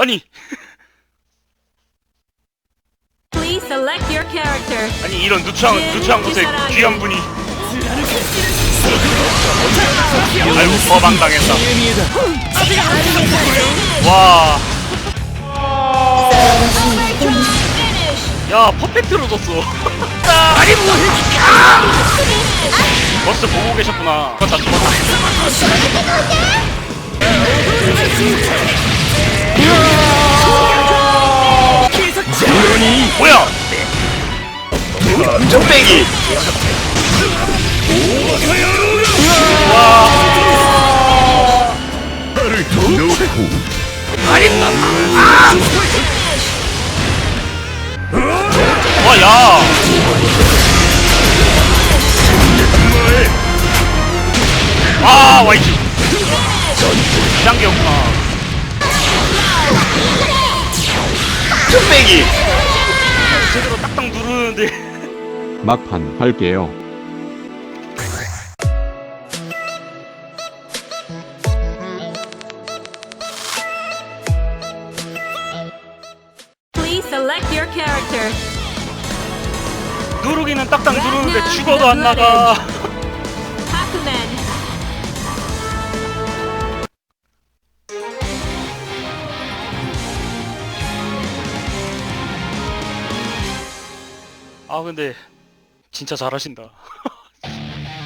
아니. Please select your character. 아니 이런 누추한 누추한 곳에 귀한 분이. 아이고 거방당했다. 와. 야 퍼펙트로 줬어. 아니 뭐 벌써 보고 계셨구나. 죽었다 죽었다 뭐야 뚝배기 와, 야! 아. 비단 계였구나. 뚝배기 제대로 딱딱 누르는데. 막판 할게요. Please select your character. 누르기는 딱딱 누르는데 죽어도 안 나가. 아, 근데 진짜 잘하신다.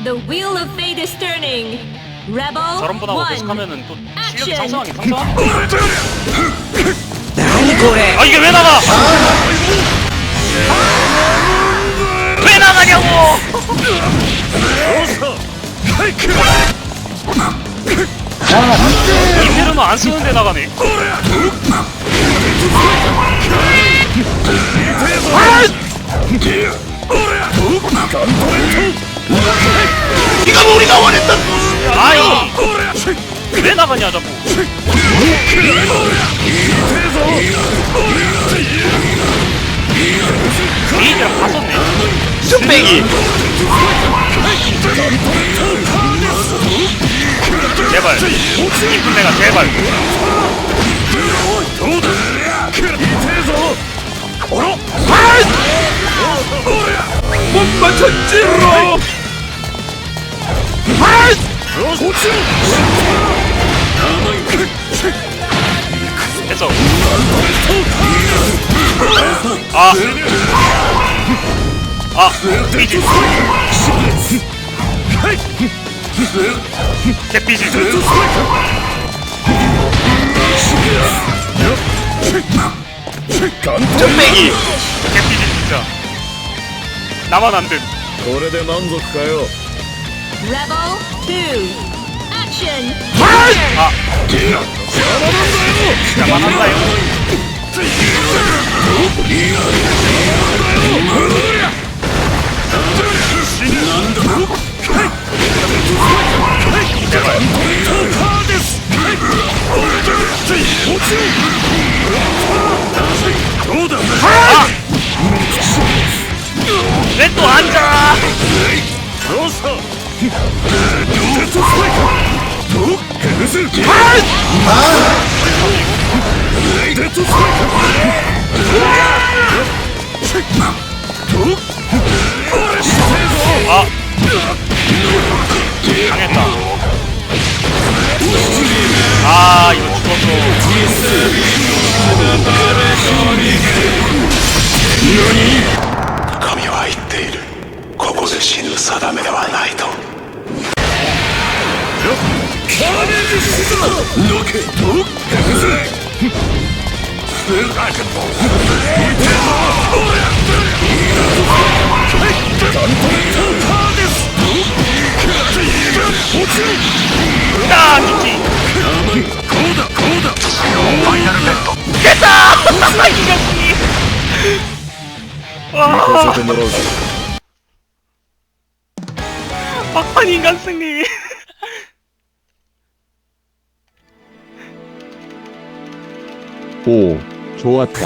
The wheel of fate is turning. Rebel 저런 분하고 one. 계속하면은 또 실력이 Action. 상승하긴 상승하네. 아, 이게 왜 나가? 왜 나가냐고! 이대로는 안 쓰는데 나가네. 원했던 아이! 왜 나가냐, 자꾸. 게이지랑 다 썼네. 뚝배기 제발. 이쁜 내가 제발. 못 맞췄지 로 됐어. 아. 아, 삐지. 개삐지. 뚝배기 개삐지 진짜. 나만 안 됨. これで満足かよ Rebel two. Action. 아. 진짜 만한다요. 제발. 아! 왜또 앉아? 아 당했다 아 이거 죽었어 딱이지 됐다 이겼지? 와 막판 인간 승리. 오, 좋았다.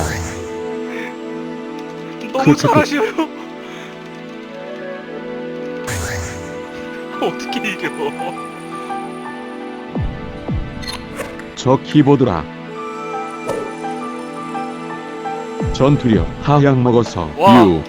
너무 잘하셔요 어떻게 이겨 저 키보드라. 전투력 하향 먹어서 와. 유